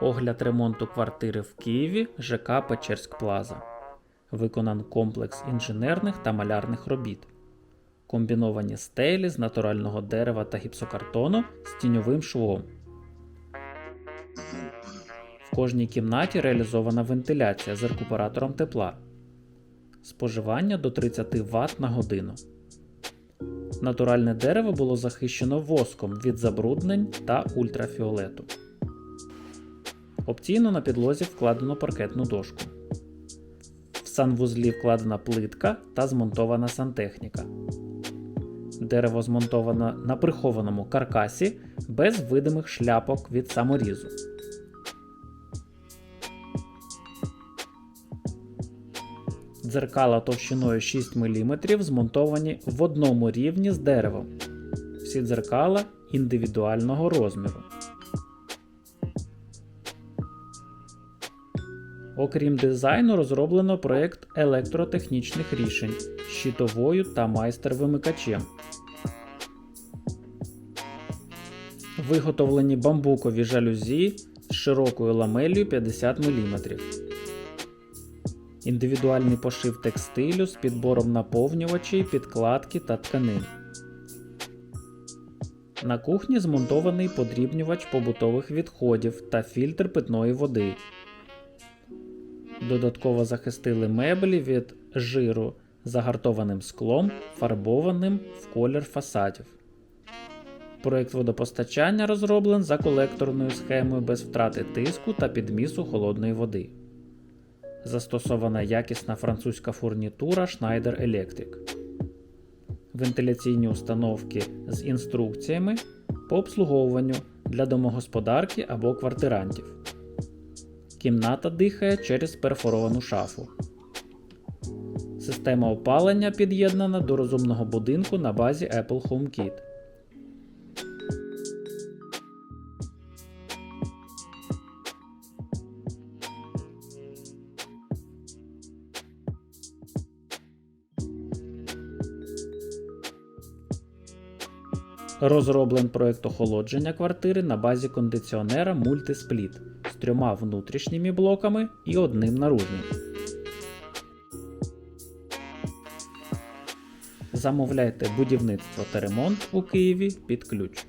Огляд ремонту квартири в Києві ЖК Печерськ Плаза. Виконан комплекс інженерних та малярних робіт. Комбіновані стелі з натурального дерева та гіпсокартону з тіньовим швом. В кожній кімнаті реалізована вентиляція з рекуператором тепла. Споживання до 30 Вт на годину. Натуральне дерево було захищено воском від забруднень та ультрафіолету. Опційно на підлозі вкладено паркетну дошку. В санвузлі вкладена плитка та змонтована сантехніка. Дерево змонтовано на прихованому каркасі без видимих шляпок від саморізу. Дзеркала товщиною 6 мм змонтовані в одному рівні з деревом. Всі дзеркала індивідуального розміру. Окрім дизайну, розроблено проєкт електротехнічних рішень з щитовою та майстер-вимикачем. Виготовлені бамбукові жалюзі з широкою ламелью 50 мм. Індивідуальний пошив текстилю з підбором наповнювачей, підкладки та тканин. На кухні змонтований подрібнювач побутових відходів та фільтр питної води. Додатково захистили меблі від жиру загартованим склом, фарбованим в колір фасадів. Проєкт водопостачання розроблен за колекторною схемою без втрати тиску та підмісу холодної води. Застосована якісна французька фурнітура Schneider Electric. Вентиляційні установки з інструкціями по обслуговуванню для домогосподарки або квартирантів. Кімната дихає через перфоровану шафу. Система опалення під'єднана до розумного будинку на базі Apple HomeKit. Розроблен проєкт охолодження квартири на базі кондиціонера Multisplit з трьома внутрішніми блоками і одним наружним. Замовляйте будівництво та ремонт у Києві під ключ.